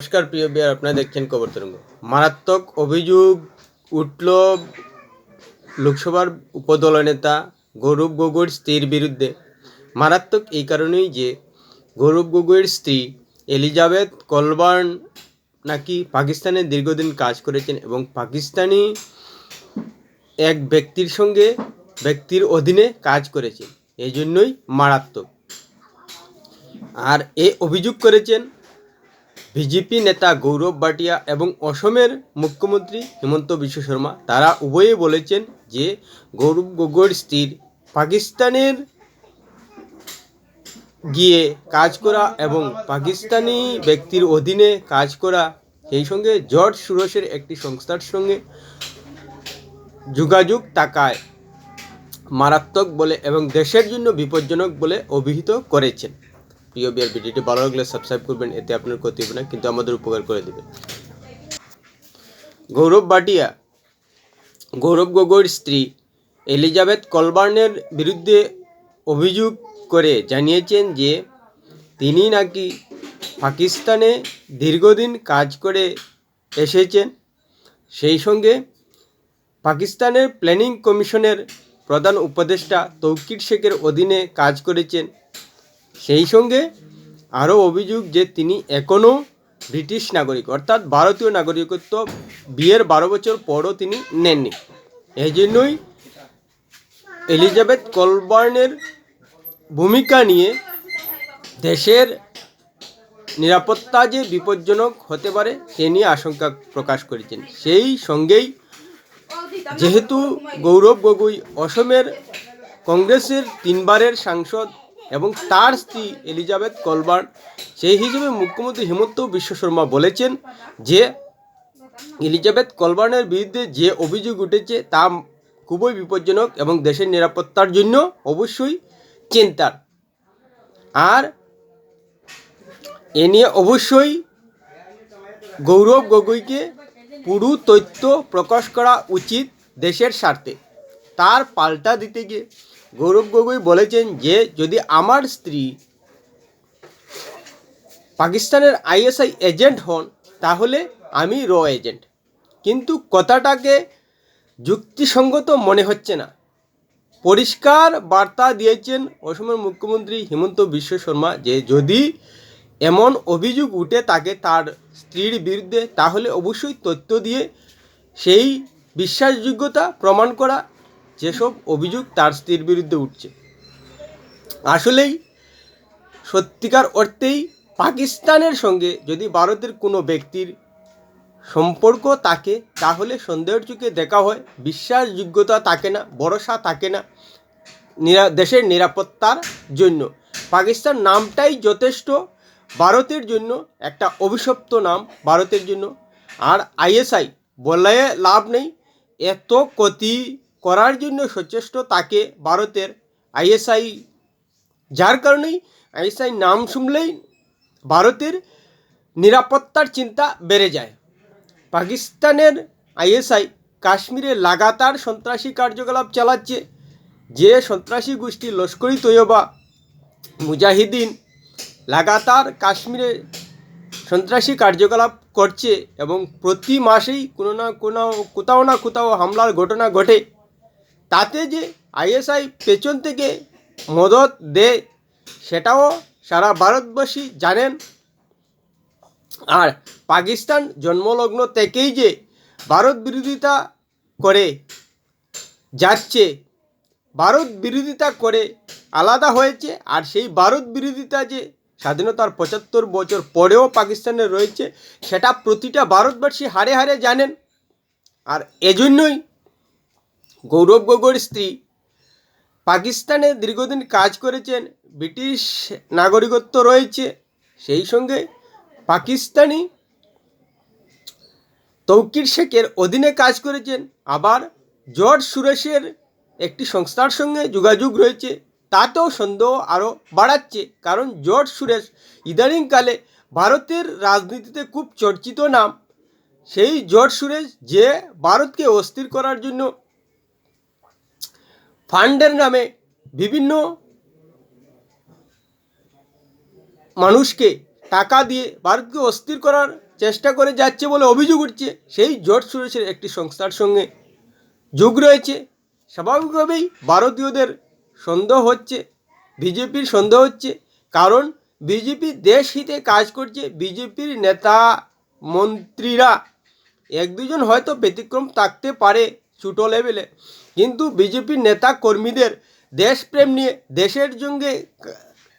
নমস্কার, প্রিয় বিয়ার, আপনারা দেখছেন খবর তরঙ্গ। মারাত্মক অভিযোগ উঠল লোকসভার উপদল নেতা গৌরব গগৈর স্ত্রীর বিরুদ্ধে। মারাত্মক এই কারণেই যে গৌরব গগৈর স্ত্রী এলিজাবেথ কলবার্ন নাকি পাকিস্তানে দীর্ঘদিন কাজ করেছেন এবং পাকিস্তানি এক ব্যক্তির সঙ্গে ব্যক্তির অধীনে কাজ করেছেন, এই জন্যই মারাত্মক। আর এ অভিযোগ করেছেন বিজেপি নেতা গৌরব বাটিয়া এবং অসমের মুখ্যমন্ত্রী হিমন্ত বিশ্ব শর্মা, তারা উভয়ে বলেছেন যে গৌরব গগৈর স্ত্রীর পাকিস্তানের গিয়ে কাজ করা এবং পাকিস্তানি ব্যক্তির অধীনে কাজ করা, সেই সঙ্গে জর্জ সুরসের একটি সংস্থার সঙ্গে যোগাযোগ তাকায় মারাত্মক বলে এবং দেশের জন্য বিপজ্জনক বলে অভিহিত করেছেন। প্রিয় বিয়ার ভিডিওটি ভালো লাগলে সাবস্ক্রাইব করবেন, এতে আপনার ক্ষতি হবে না, কিন্তু আমাদের উপকার করে দেবে। গৌরব বাটিয়া গৌরব গগৈর স্ত্রী এলিজাবেথ কলবার্নের বিরুদ্ধে অভিযোগ করে জানিয়েছেন যে, তিনি নাকি পাকিস্তানে দীর্ঘদিন কাজ করে এসেছেন। সেই সঙ্গে পাকিস্তানের প্ল্যানিং কমিশনের প্রধান উপদেষ্টা তৌকির শেখের অধীনে কাজ করেছেন। সেই সঙ্গে আরও অভিযোগ যে তিনি এখনও ব্রিটিশ নাগরিক, অর্থাৎ ভারতীয় নাগরিকত্ব বিয়ের বারো বছর পরও তিনি নেননি। এই জন্যই এলিজাবেথ কলবার্নের ভূমিকা নিয়ে দেশের নিরাপত্তা যে বিপজ্জনক হতে পারে, সে নিয়ে আশঙ্কা প্রকাশ করেছেন। সেই সঙ্গেই যেহেতু গৌরব গগৈ অসমের কংগ্রেসের তিনবারের সাংসদ এবং তার স্ত্রী এলিজাবেথ কলবার্ন। সেই হিসেবে মুখ্যমন্ত্রী হিমন্ত বিশ্ব শর্মা বলেছেন যে, এলিজাবেথ কলবার্নের বিরুদ্ধে যে অভিযোগ উঠেছে তা খুবই বিপজ্জনক এবং দেশের নিরাপত্তার জন্য অবশ্যই চিন্তার। আর এ নিয়ে অবশ্যই গৌরব গগৈকে পুরো তথ্য প্রকাশ করা উচিত দেশের স্বার্থে। তার পাল্টা দিতে গিয়ে গৌরব গগৈ বলেছেন যে, যদি আমার স্ত্রী পাকিস্তানের আইএসআই এজেন্ট হন, তাহলে আমি র এজেন্ট। কিন্তু কথাটাকে যুক্তিসঙ্গত মনে হচ্ছে না। পরিষ্কার বার্তা দিয়েছেন অসমের মুখ্যমন্ত্রী হিমন্ত বিশ্ব শর্মা যে, যদি এমন অভিযোগ উঠে তাকে তার স্ত্রীর বিরুদ্ধে, তাহলে অবশ্যই তথ্য দিয়ে সেই বিশ্বাসযোগ্যতা প্রমাণ করা যেসব অভিযোগ তার স্ত্রীর বিরুদ্ধে উঠছে। আসলেই সত্যিকার অর্থেই পাকিস্তানের সঙ্গে যদি ভারতের কোনো ব্যক্তির সম্পর্ক থাকে, তাহলে সন্দেহের চোখে দেখা হয়, বিশ্বাসযোগ্যতা থাকে না, ভরসা থাকে না দেশের নিরাপত্তার জন্য। পাকিস্তান নামটাই যথেষ্ট, ভারতের জন্য একটা অভিশপ্ত নাম, ভারতের জন্য। আর আইএসআই বলে লাভ নেই, এত ক্ষতি করার জন্য সচেষ্ট তাকে ভারতের আইএসআই, যার কারণেই আইএসআই নাম শুনলেই ভারতের নিরাপত্তার চিন্তা বেড়ে যায়। পাকিস্তানের আইএসআই কাশ্মীরে লাগাতার সন্ত্রাসী কার্যকলাপ চালাচ্ছে। যে সন্ত্রাসী গোষ্ঠী লস্করি তৈয়বা মুজাহিদিন লাগাতার কাশ্মীরে সন্ত্রাসী কার্যকলাপ করছে এবং প্রতি মাসেই কোনো না কোনো, কোথাও না কোথাও হামলার ঘটনা ঘটে। তাতে যে আইএসআই পেছন থেকে মদত দেয়, সেটাও সারা ভারতবাসী জানেন। আর পাকিস্তান জন্মলগ্ন থেকেই যে ভারত বিরোধিতা করে যাচ্ছে, ভারত বিরোধিতা করে আলাদা হয়েছে, আর সেই ভারত বিরোধিতা যে স্বাধীনতার পঁচাত্তর বছর পরেও পাকিস্তানে রয়েছে, সেটা প্রতিটা ভারতবাসী হারে হারে জানেন। আর এজন্যই গৌরব গগৈর স্ত্রী। পাকিস্তানে দীর্ঘদিন কাজ করেছেন, ব্রিটিশ নাগরিকত্ব রয়েছে। সেই সঙ্গে পাকিস্তানি তৌকির শেখের অধীনে কাজ করেছেন। আবার জর্জ সুরেশের একটি সংস্থার সঙ্গে যোগাযোগ রয়েছে। তাতেও সন্দেহ আরও বাড়াচ্ছে, কারণ জর্জ সুরেশ ইদানিংকালে ভারতের রাজনীতিতে খুব চর্চিত নাম। সেই জর্জ সুরেশ যে ভারতকে অস্থির করার জন্য ফান্ডের নামে বিভিন্ন মানুষকে টাকা দিয়ে ভারতকে অস্থির করার চেষ্টা করে যাচ্ছে বলে অভিযোগ উঠছে। সেই জর্জ সুরেশের একটি সংস্থার সঙ্গে যোগ রয়েছে। স্বাভাবিকভাবেই ভারতীয়দের সন্দেহ হচ্ছে, বিজেপির সন্দেহ হচ্ছে, কারণ বিজেপি দেশ হিতে কাজ করছে। বিজেপির নেতা মন্ত্রীরা এক দুজন হয়তো ব্যতিক্রম থাকতে পারে। ছোটো লেভেলে। কিন্তু বিজেপির নেতা কর্মীদের দেশপ্রেম নিয়ে, দেশের সঙ্গে,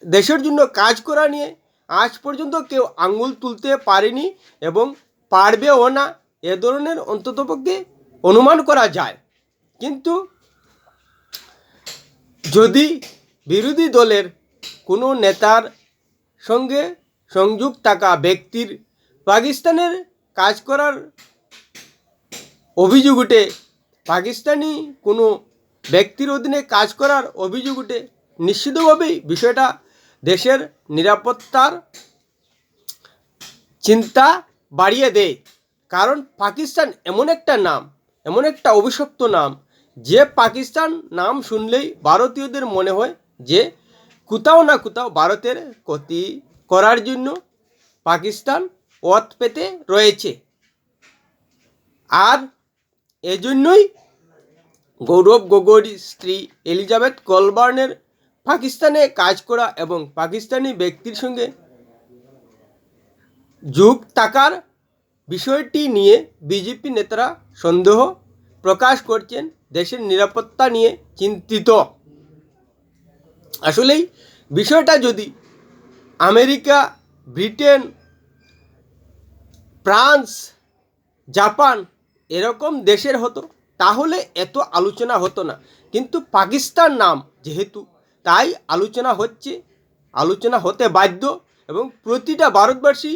দেশের জন্য কাজ করা নিয়ে আজ পর্যন্ত কেউ আঙুল তুলতে পারেনি এবং পারবেও না। এ ধরনের অন্ততপক্ষে অনুমান করা যায়। কিন্তু যদি বিরোধী দলের কোনো নেতার সঙ্গে সংযোগ থাকা ব্যক্তির পাকিস্তানের কাজ করার অভিযোগ উঠে পাকিস্তানি কোনো ব্যক্তির অধীনে কাজ করার অভিযোগ উঠে, নিশ্চিতভাবেই বিষয়টা দেশের নিরাপত্তার চিন্তা বাড়িয়ে দেয়। কারণ পাকিস্তান এমন একটা নাম, এমন একটা অভিশপ্ত নাম, যে পাকিস্তান নাম শুনলেই ভারতীয়দের মনে হয় যে কোথাও না কোথাও ভারতের ক্ষতি করার জন্য পাকিস্তান পথ পেতে রয়েছে। আর এজন্যই গৌরব গগৈর স্ত্রী এলিজাবেথ কলবার্নের পাকিস্তানে কাজ করা এবং পাকিস্তানি ব্যক্তির সঙ্গে যোগ থাকার বিষয়টি নিয়ে বিজেপি নেতারা সন্দেহ প্রকাশ করছেন, দেশের নিরাপত্তা নিয়ে চিন্তিত। আসলেই বিষয়টা যদি আমেরিকা, ব্রিটেন, ফ্রান্স, জাপান এরকম দেশের হতো, তাহলে এত আলোচনা হতো না। কিন্তু পাকিস্তান নাম যেহেতু, তাই আলোচনা হচ্ছে, আলোচনা হতে বাধ্য এবং প্রতিটা ভারতবাসী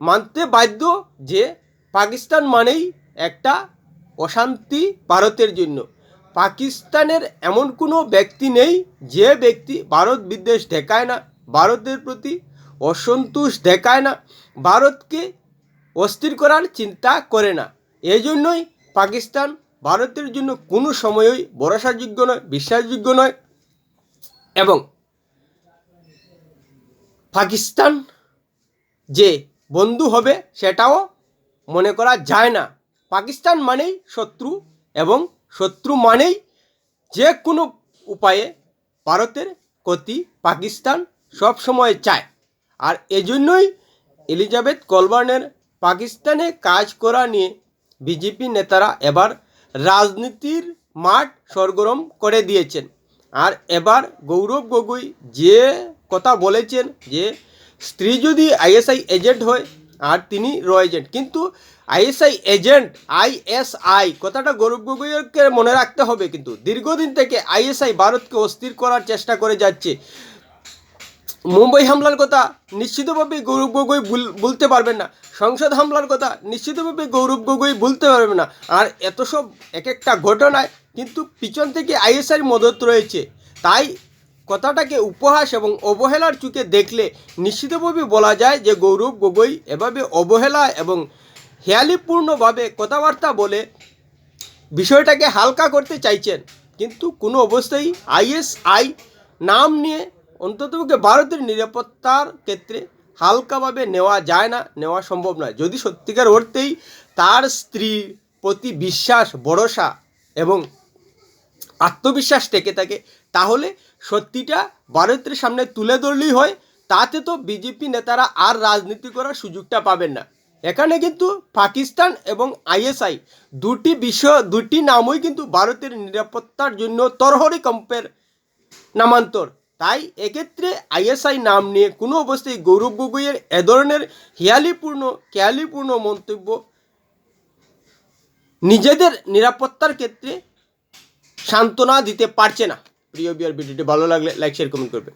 মানতে বাধ্য যে পাকিস্তান মানেই একটা অশান্তি ভারতের জন্য। পাকিস্তানের এমন কোনো ব্যক্তি নেই যে ব্যক্তি ভারত বিদ্বেষ দেখায় না, ভারতের প্রতি অসন্তোষ দেখায় না, ভারতকে অস্থির করার চিন্তা করে না। এই জন্যই পাকিস্তান ভারতের জন্য কোনো সময়ই ভরসাযোগ্য নয়, বিশ্বাসযোগ্য নয় এবং পাকিস্তান যে বন্ধু হবে সেটাও মনে করা যায় না। পাকিস্তান মানেই শত্রু এবং শত্রু মানেই যে কোনো উপায়ে ভারতের ক্ষতি পাকিস্তান সব সময় চায়। আর এজন্যই এলিজাবেথ কলবার্নের পাকিস্তানে কাজ করা নিয়ে বিজেপি নেতারা এবার রাজনীতির মাঠ সরগরম করে দিয়েছেন। আর এবার গৌরব গগৈ যে কথা বলেছেন যে, স্ত্রী যদি আইএসআই এজেন্ট হয়, আর তিনি র এজেন্ট। কিন্তু আইএসআই এজেন্ট, আইএসআই, কথাটা গৌরব গগৈকে মনে রাখতে হবে কিন্তু। দীর্ঘদিন থেকে আইএসআই ভারতকে অস্থির করার চেষ্টা করে যাচ্ছে। মুম্বাই হামলার কথা নিশ্চিতভাবে গৌরব গগৈ বলতে পারবেন না। সংসদ হামলার কথা নিশ্চিতভাবে গৌরব গগৈ বলতে পারবেন না। আর এত সব এক একটা ঘটনায় কিন্তু পিছন থেকে আইএসআইয়ের মদত রয়েছে। তাই কথাটাকে উপহাস এবং অবহেলার চুকে দেখলে নিশ্চিতভাবে বলা যায় যে গৌরব গগৈ এভাবে অবহেলা এবং হেয়ালিপূর্ণভাবে কথাবার্তা বলে বিষয়টাকে হালকা করতে চাইছেন। কিন্তু কোনো অবস্থায় আইএসআই নাম নিয়ে অন্ততপক্ষে ভারতের নিরাপত্তার ক্ষেত্রে হালকাভাবে নেওয়া যায় না, নেওয়া সম্ভব নয়। যদি সত্যিকার অর্থেই তার স্ত্রীর প্রতি বিশ্বাস, ভরসা এবং আত্মবিশ্বাস থেকে থাকে, তাহলে সত্যিটা ভারতের সামনে তুলে ধরলেই হয়। তাতে তো বিজেপি নেতারা আর রাজনীতি করার সুযোগটা পাবেন না। এখানে কিন্তু পাকিস্তান এবং আইএসআই দুটি বিষয়, দুটি নামই কিন্তু ভারতের নিরাপত্তার জন্য তরহরি কম্পের নামান্তর। তাই এক্ষেত্রে আইএসআই নাম নিয়ে কোনো অবস্থায় গৌরব গগৈয়ের এ ধরনের হিয়ালিপূর্ণ খেয়ালিপূর্ণ মন্তব্য নিজেদের নিরাপত্তার ক্ষেত্রে সান্ত্বনা দিতে পারছে না। প্রিয় বিয়ার ভিডিওটি ভালো লাগলে লাইক শেয়ার কমেন্ট করবে